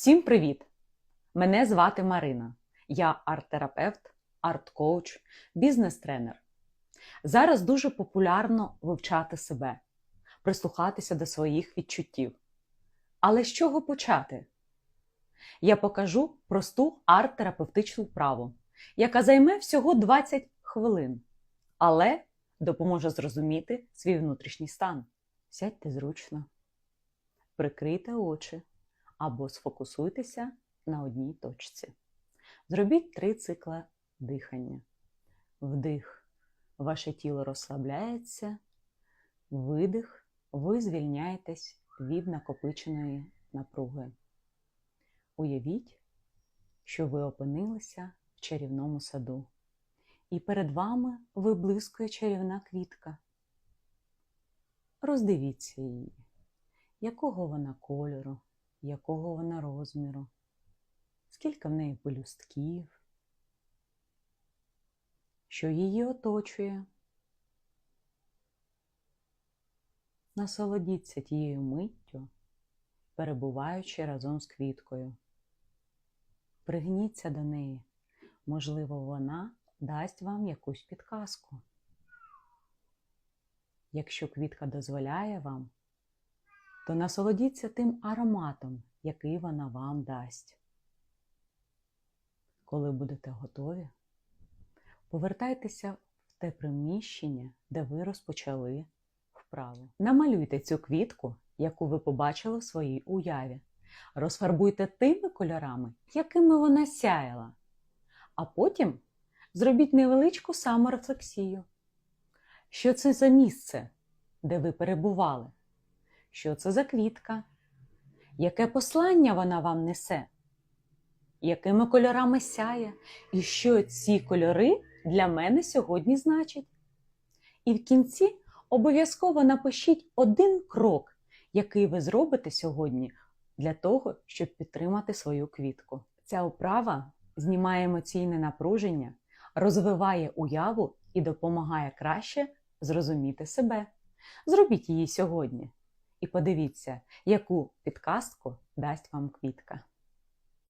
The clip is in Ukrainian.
Всім привіт! Мене звати Марина. Я арт-терапевт, арт-коуч, бізнес-тренер. Зараз дуже популярно вивчати себе, прислухатися до своїх відчуттів. Але з чого почати? Я покажу просту арт-терапевтичну вправу, яка займе всього 20 хвилин, але допоможе зрозуміти свій внутрішній стан. Сядьте зручно, прикрийте очі або сфокусуйтеся на одній точці. Зробіть три цикла дихання. Вдих, ваше тіло розслабляється, видих, ви звільняєтесь від накопиченої напруги. Уявіть, що ви опинилися в чарівному саду, і перед вами виблискує чарівна квітка. Роздивіться її, якого вона кольору, якого вона розміру, скільки в неї пелюстків, що її оточує. Насолодіться тією миттю, перебуваючи разом з квіткою. Пригніться до неї, можливо, вона дасть вам якусь підказку. Якщо квітка дозволяє вам, то насолодіться тим ароматом, який вона вам дасть. Коли будете готові, повертайтеся в те приміщення, де ви розпочали вправу. Намалюйте цю квітку, яку ви побачили в своїй уяві. Розфарбуйте тими кольорами, якими вона сяяла. А потім зробіть невеличку саморефлексію. Що це за місце, де ви перебували? Що це за квітка? Яке послання вона вам несе? Якими кольорами сяє? І що ці кольори для мене сьогодні значать? І в кінці обов'язково напишіть один крок, який ви зробите сьогодні для того, щоб підтримати свою квітку. Ця вправа знімає емоційне напруження, розвиває уяву і допомагає краще зрозуміти себе. Зробіть її сьогодні і подивіться, яку підказку дасть вам квітка.